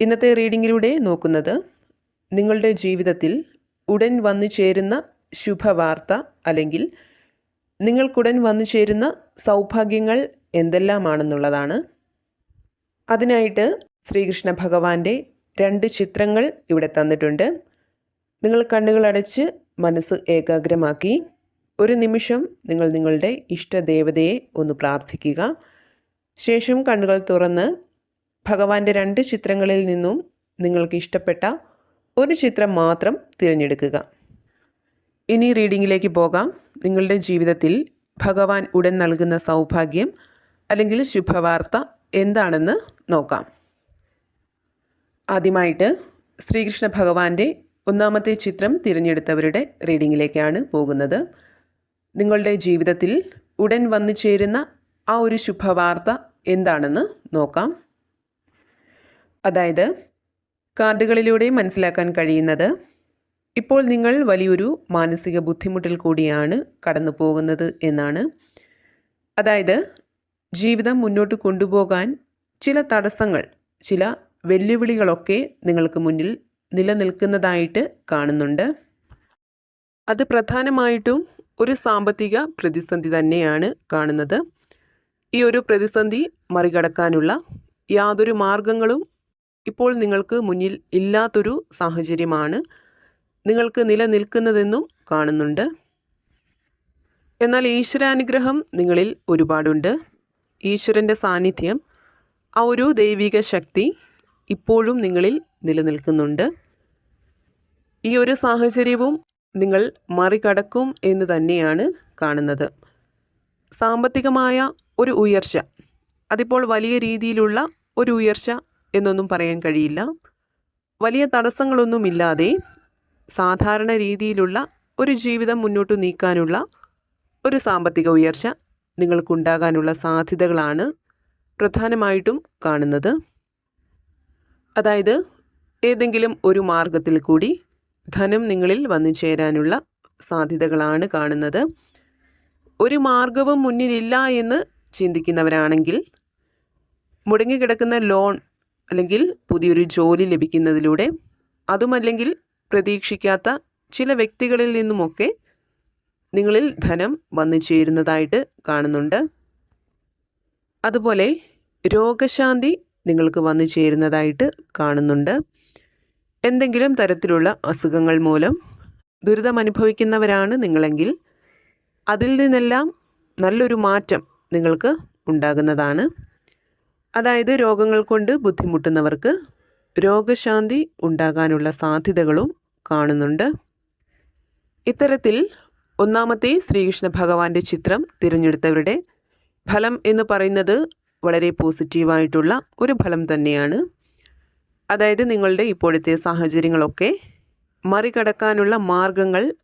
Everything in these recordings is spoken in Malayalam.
ഇന്നത്തെ റീഡിങ്ങിലൂടെ നോക്കുന്നത് നിങ്ങളുടെ ജീവിതത്തിൽ ഉടൻ വന്നു ചേരുന്ന ശുഭവാർത്ത അല്ലെങ്കിൽ നിങ്ങൾക്കുടൻ വന്നു ചേരുന്ന സൗഭാഗ്യങ്ങൾ എന്തെല്ലാമാണെന്നുള്ളതാണ്. അതിനായിട്ട് ശ്രീകൃഷ്ണ ഭഗവാന്റെ രണ്ട് ചിത്രങ്ങൾ ഇവിടെ തന്നിട്ടുണ്ട്. നിങ്ങൾ കണ്ണുകളടച്ച് മനസ്സ് ഏകാഗ്രമാക്കി. ഒരു നിമിഷം നിങ്ങൾ നിങ്ങളുടെ ഇഷ്ടദേവതയെ ഒന്ന് പ്രാർത്ഥിക്കുക. ശേഷം കണ്ണുകൾ തുറന്ന് ഭഗവാന്റെ രണ്ട് ചിത്രങ്ങളിൽ നിന്നും നിങ്ങൾക്ക് ഇഷ്ടപ്പെട്ട ഒരു ചിത്രം മാത്രം തിരഞ്ഞെടുക്കുക. ഇനി റീഡിങ്ങിലേക്ക് പോകാം. നിങ്ങളുടെ ജീവിതത്തിൽ ഭഗവാൻ ഉടൻ നൽകുന്ന സൗഭാഗ്യം അല്ലെങ്കിൽ ശുഭവാർത്ത എന്താണെന്ന് നോക്കാം. ആദ്യമായിട്ട് ശ്രീകൃഷ്ണ ഭഗവാന്റെ ഒന്നാമത്തെ ചിത്രം തിരഞ്ഞെടുത്തവരുടെ റീഡിങ്ങിലേക്കാണ് പോകുന്നത്. നിങ്ങളുടെ ജീവിതത്തിൽ ഉടൻ വന്നു ചേരുന്ന ആ ഒരു ശുഭവാർത്ത എന്താണെന്ന് നോക്കാം. അതായത് കാർഡുകളിലൂടെ മനസ്സിലാക്കാൻ കഴിയുന്നത് ഇപ്പോൾ നിങ്ങൾ വലിയൊരു മാനസിക ബുദ്ധിമുട്ടിൽ കൂടിയാണ് കടന്നു പോകുന്നത് എന്നാണ്. അതായത് ജീവിതം മുന്നോട്ട് കൊണ്ടുപോകാൻ ചില തടസ്സങ്ങൾ ചില വെല്ലുവിളികളൊക്കെ നിങ്ങൾക്ക് മുന്നിൽ നിലനിൽക്കുന്നതായിട്ട് കാണുന്നുണ്ട്. അത് പ്രധാനമായിട്ടും ഒരു സാമ്പത്തിക പ്രതിസന്ധി തന്നെയാണ് കാണുന്നത്. ഈ ഒരു പ്രതിസന്ധി മറികടക്കാനുള്ള യാതൊരു മാർഗങ്ങളും ഇപ്പോൾ നിങ്ങൾക്ക് മുന്നിൽ ഇല്ലാത്തൊരു സാഹചര്യമാണ് നിങ്ങൾക്ക് നിലനിൽക്കുന്നതെന്നും കാണുന്നുണ്ട്. എന്നാൽ ഈശ്വരാനുഗ്രഹം നിങ്ങളിൽ ഒരുപാടുണ്ട്. ഈശ്വരന്റെ സാന്നിധ്യം ആ ഒരു ദൈവിക ശക്തി ഇപ്പോഴും നിങ്ങളിൽ നിലനിൽക്കുന്നുണ്ട്. ഈ ഒരു സാഹചര്യവും നിങ്ങൾ മറികടക്കും എന്ന് തന്നെയാണ് കാണുന്നത്. സാമ്പത്തികമായ ഒരു ഉയർച്ച അതിപ്പോൾ വലിയ രീതിയിലുള്ള ഒരു ഉയർച്ച എന്നൊന്നും പറയാൻ കഴിയില്ല. വലിയ തടസ്സങ്ങളൊന്നുമില്ലാതെ സാധാരണ രീതിയിലുള്ള ഒരു ജീവിതം മുന്നോട്ട് നീക്കാനുള്ള ഒരു സാമ്പത്തിക ഉയർച്ച നിങ്ങൾക്കുണ്ടാകാനുള്ള സാധ്യതകളാണ് പ്രധാനമായിട്ടും കാണുന്നത്. അതായത് ഏതെങ്കിലും ഒരു മാർഗത്തിൽ കൂടി ധനം നിങ്ങളിൽ വന്നു ചേരാനുള്ള സാധ്യതകളാണ് കാണുന്നത്. ഒരു മാർഗവും മുന്നിലില്ല എന്ന് ചിന്തിക്കുന്നവരാണെങ്കിൽ മുടങ്ങിക്കിടക്കുന്ന ലോൺ അല്ലെങ്കിൽ പുതിയൊരു ജോലി ലഭിക്കുന്നതിലൂടെ അതുമല്ലെങ്കിൽ പ്രതീക്ഷിക്കാത്ത ചില വ്യക്തികളിൽ നിന്നുമൊക്കെ നിങ്ങളിൽ ധനം വന്നു ചേരുന്നതായിട്ട് കാണുന്നുണ്ട്. അതുപോലെ രോഗശാന്തി നിങ്ങൾക്ക് വന്നു ചേരുന്നതായിട്ട് കാണുന്നുണ്ട്. എന്തെങ്കിലും തരത്തിലുള്ള അസുഖങ്ങൾ മൂലം ദുരിതമനുഭവിക്കുന്നവരാണ് നിങ്ങളെങ്കിൽ അതിൽ നിന്നെല്ലാം നല്ലൊരു മാറ്റം നിങ്ങൾക്ക് ഉണ്ടാകുന്നതാണ്. അതായത് രോഗങ്ങൾ കൊണ്ട് ബുദ്ധിമുട്ടുന്നവർക്ക് രോഗശാന്തി ഉണ്ടാകാനുള്ള സാധ്യതകളും കാണുന്നുണ്ട്. ഇത്തരത്തിൽ ഒന്നാമത്തെ ശ്രീകൃഷ്ണ ഭഗവാന്റെ ചിത്രം തിരഞ്ഞെടുത്തവരുടെ ഫലം എന്ന് പറയുന്നത് വളരെ പോസിറ്റീവായിട്ടുള്ള ഒരു ഫലം തന്നെയാണ്. അതായത് നിങ്ങളുടെ ഇപ്പോഴത്തെ സാഹചര്യങ്ങളൊക്കെ മറികടക്കാനുള്ള മാർഗങ്ങൾ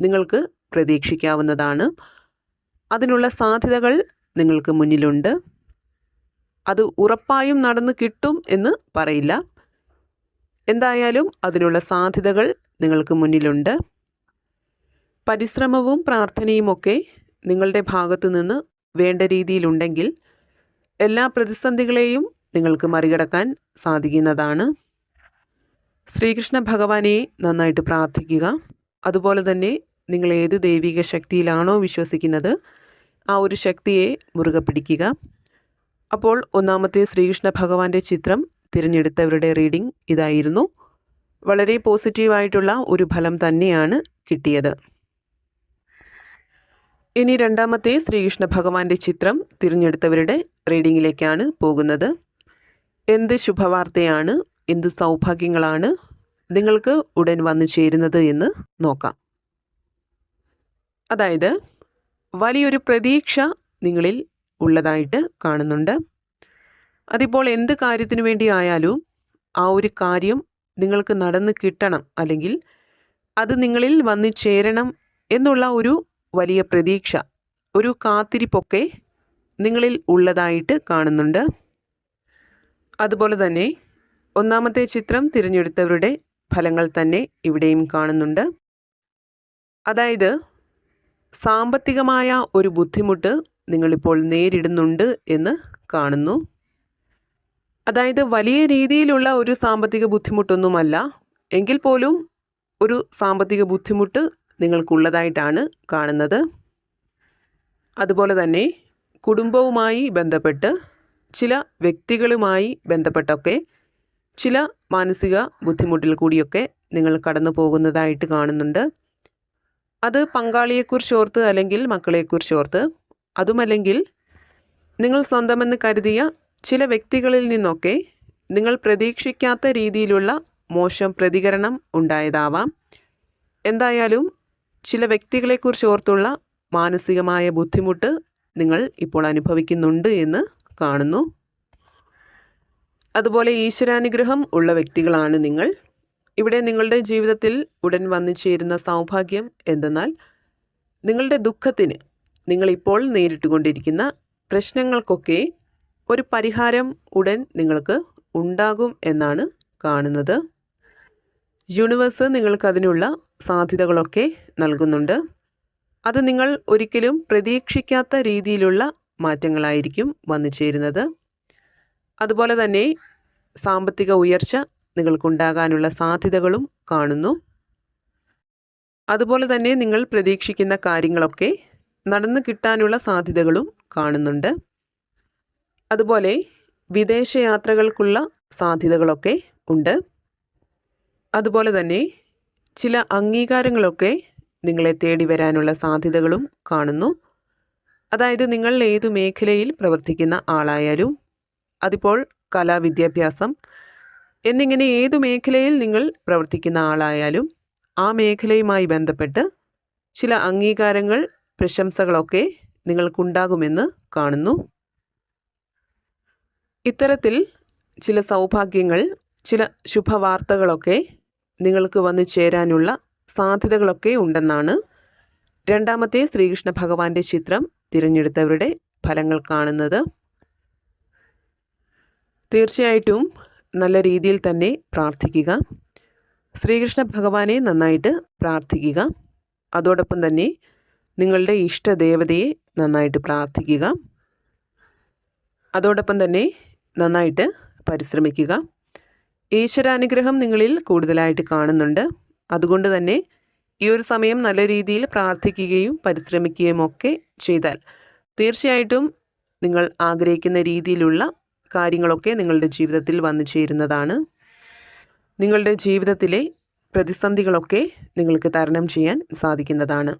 നിങ്ങൾക്ക് പ്രതീക്ഷിക്കാവുന്നതാണ്. അതിനുള്ള സാധ്യതകൾ നിങ്ങൾക്ക് മുന്നിലുണ്ട്. അത് ഉറപ്പായും നടന്ന് കിട്ടും എന്ന് പറയില്ല. എന്തായാലും അതിനുള്ള സാധ്യതകൾ നിങ്ങൾക്ക് മുന്നിലുണ്ട്. പരിശ്രമവും പ്രാർത്ഥനയുമൊക്കെ നിങ്ങളുടെ ഭാഗത്തു നിന്ന് വേണ്ട രീതിയിലുണ്ടെങ്കിൽ എല്ലാ പ്രതിസന്ധികളെയും നിങ്ങൾക്ക് മറികടക്കാൻ സാധിക്കുന്നതാണ്. ശ്രീകൃഷ്ണ ഭഗവാനെ നന്നായിട്ട് പ്രാർത്ഥിക്കുക. അതുപോലെ തന്നെ നിങ്ങൾ ഏത് ദൈവിക ശക്തിയിലാണോ വിശ്വസിക്കുന്നത് ആ ഒരു ശക്തിയെ മുറുകെ പിടിക്കുക. അപ്പോൾ ഒന്നാമത്തെ ശ്രീകൃഷ്ണ ഭഗവാന്റെ ചിത്രം തിരഞ്ഞെടുത്തവരുടെ റീഡിംഗ് ഇതായിരുന്നു. വളരെ പോസിറ്റീവായിട്ടുള്ള ഒരു ഫലം തന്നെയാണ് കിട്ടിയത്. ഇനി രണ്ടാമത്തെ ശ്രീകൃഷ്ണ ഭഗവാന്റെ ചിത്രം തിരഞ്ഞെടുത്തവരുടെ റീഡിങ്ങിലേക്കാണ് പോകുന്നത്. എന്ത് ശുഭവാർത്തയാണ് എന്ത് സൗഭാഗ്യങ്ങളാണ് നിങ്ങൾക്ക് ഉടൻ വന്നു ചേരുന്നത് എന്ന് നോക്കാം. അതായത് വലിയൊരു പ്രതീക്ഷ നിങ്ങളിൽ ഉള്ളതായിട്ട് കാണുന്നുണ്ട്. അതിപ്പോൾ എന്ത് കാര്യത്തിനു വേണ്ടി ആയാലും ആ ഒരു കാര്യം നിങ്ങൾക്ക് നടന്ന് കിട്ടണം അല്ലെങ്കിൽ അത് നിങ്ങളിൽ വന്നു ചേരണം എന്നുള്ള ഒരു വലിയ പ്രതീക്ഷ ഒരു കാത്തിരിപ്പൊക്കെ നിങ്ങളിൽ ഉള്ളതായിട്ട് കാണുന്നുണ്ട്. അതുപോലെ തന്നെ ഒന്നാമത്തെ ചിത്രം തിരഞ്ഞെടുത്തവരുടെ ഫലങ്ങൾ തന്നെ ഇവിടെയും കാണുന്നുണ്ട്. അതായത് സാമ്പത്തികമായ ഒരു ബുദ്ധിമുട്ട് നിങ്ങളിപ്പോൾ നേരിടുന്നുണ്ട് എന്ന് കാണുന്നു. അതായത് വലിയ രീതിയിലുള്ള ഒരു സാമ്പത്തിക ബുദ്ധിമുട്ടൊന്നുമല്ല. എങ്കിൽ പോലും ഒരു സാമ്പത്തിക ബുദ്ധിമുട്ട് നിങ്ങൾക്കുള്ളതായിട്ടാണ് കാണുന്നത്. അതുപോലെ തന്നെ കുടുംബവുമായി ബന്ധപ്പെട്ട് ചില വ്യക്തികളുമായി ബന്ധപ്പെട്ടൊക്കെ ചില മാനസിക ബുദ്ധിമുട്ടിൽ കൂടിയൊക്കെ നിങ്ങൾ കടന്നു പോകുന്നതായിട്ട് കാണുന്നുണ്ട്. അത് പങ്കാളിയെക്കുറിച്ചോർത്ത് അല്ലെങ്കിൽ മക്കളെക്കുറിച്ച് ഓർത്ത് അതുമല്ലെങ്കിൽ നിങ്ങൾ സ്വന്തമെന്ന് കരുതിയ ചില വ്യക്തികളിൽ നിന്നൊക്കെ നിങ്ങൾ പ്രതീക്ഷിക്കാത്ത രീതിയിലുള്ള മോശം പ്രതികരണം ഉണ്ടായതാവാം. എന്തായാലും ചില വ്യക്തികളെക്കുറിച്ച് ഓർത്തുള്ള മാനസികമായ ബുദ്ധിമുട്ട് നിങ്ങൾ ഇപ്പോൾ അനുഭവിക്കുന്നുണ്ട് എന്ന് കാണുന്നു. അതുപോലെ ഈശ്വരാനുഗ്രഹം ഉള്ള വ്യക്തികളാണ് നിങ്ങൾ. ഇവിടെ നിങ്ങളുടെ ജീവിതത്തിൽ ഉടൻ വന്നു ചേരുന്ന സൗഭാഗ്യം എന്തെന്നാൽ നിങ്ങളുടെ ദുഃഖത്തിന് നിങ്ങളിപ്പോൾ നേരിട്ടുകൊണ്ടിരിക്കുന്ന പ്രശ്നങ്ങൾക്കൊക്കെ ഒരു പരിഹാരം ഉടൻ നിങ്ങൾക്ക് ഉണ്ടാകും എന്നാണ് കാണുന്നത്. യൂണിവേഴ്സ് നിങ്ങൾക്കതിനുള്ള സാധ്യതകളൊക്കെ നൽകുന്നുണ്ട്. അത് നിങ്ങൾ ഒരിക്കലും പ്രതീക്ഷിക്കാത്ത രീതിയിലുള്ള മാറ്റങ്ങളായിരിക്കും വന്നു ചേരുന്നത്. അതുപോലെ തന്നെ സാമ്പത്തിക ഉയർച്ച നിങ്ങൾക്കുണ്ടാകാനുള്ള സാധ്യതകളും കാണുന്നു. അതുപോലെ തന്നെ നിങ്ങൾ പ്രതീക്ഷിക്കുന്ന കാര്യങ്ങളൊക്കെ നടന്നു കിട്ടാനുള്ള സാധ്യതകളും കാണുന്നുണ്ട്. അതുപോലെ വിദേശയാത്രകൾക്കുള്ള സാധ്യതകളൊക്കെ ഉണ്ട്. അതുപോലെ തന്നെ ചില അംഗീകാരങ്ങളൊക്കെ നിങ്ങളെ തേടി വരാനുള്ള സാധ്യതകളും കാണുന്നു. അതായത് നിങ്ങൾ ഏതു മേഖലയിൽ പ്രവർത്തിക്കുന്ന ആളായാലും അതിപ്പോൾ കലാവിദ്യാഭ്യാസം എന്നിങ്ങനെ ഏതു മേഖലയിൽ നിങ്ങൾ പ്രവർത്തിക്കുന്ന ആളായാലും ആ മേഖലയുമായി ബന്ധപ്പെട്ട് ചില അംഗീകാരങ്ങൾ പ്രശംസകളൊക്കെ നിങ്ങൾക്കുണ്ടാകുമെന്ന് കാണുന്നു. ഇത്തരത്തിൽ ചില സൗഭാഗ്യങ്ങൾ ചില ശുഭവാർത്തകളൊക്കെ നിങ്ങൾക്ക് വന്നു ചേരാനുള്ള സാധ്യതകളൊക്കെ ഉണ്ടെന്നാണ് രണ്ടാമത്തെ ശ്രീകൃഷ്ണ ഭഗവാന്റെ ചിത്രം തിരഞ്ഞെടുത്തവരുടെ ഫലങ്ങൾ കാണുന്നത്. തീർച്ചയായിട്ടും നല്ല രീതിയിൽ തന്നെ പ്രാർത്ഥിക്കുക. ശ്രീകൃഷ്ണ ഭഗവാനെ നന്നായിട്ട് പ്രാർത്ഥിക്കുക. അതോടൊപ്പം തന്നെ നിങ്ങളുടെ ഇഷ്ടദേവതയെ നന്നായിട്ട് പ്രാർത്ഥിക്കുക. അതോടൊപ്പം തന്നെ നന്നായിട്ട് പരിശ്രമിക്കുക. ഈശ്വരാനുഗ്രഹം നിങ്ങളിൽ കൂടുതലായിട്ട് കാണുന്നുണ്ട്. അതുകൊണ്ട് തന്നെ ഈ ഒരു സമയം നല്ല രീതിയിൽ പ്രാർത്ഥിക്കുകയും പരിശ്രമിക്കുകയും ഒക്കെ ചെയ്താൽ തീർച്ചയായിട്ടും നിങ്ങൾ ആഗ്രഹിക്കുന്ന രീതിയിലുള്ള കാര്യങ്ങളൊക്കെ നിങ്ങളുടെ ജീവിതത്തിൽ വന്നു ചേരുന്നതാണ്. നിങ്ങളുടെ ജീവിതത്തിലെ പ്രതിസന്ധികളൊക്കെ നിങ്ങൾക്ക് തരണം ചെയ്യാൻ സാധിക്കുന്നതാണ്.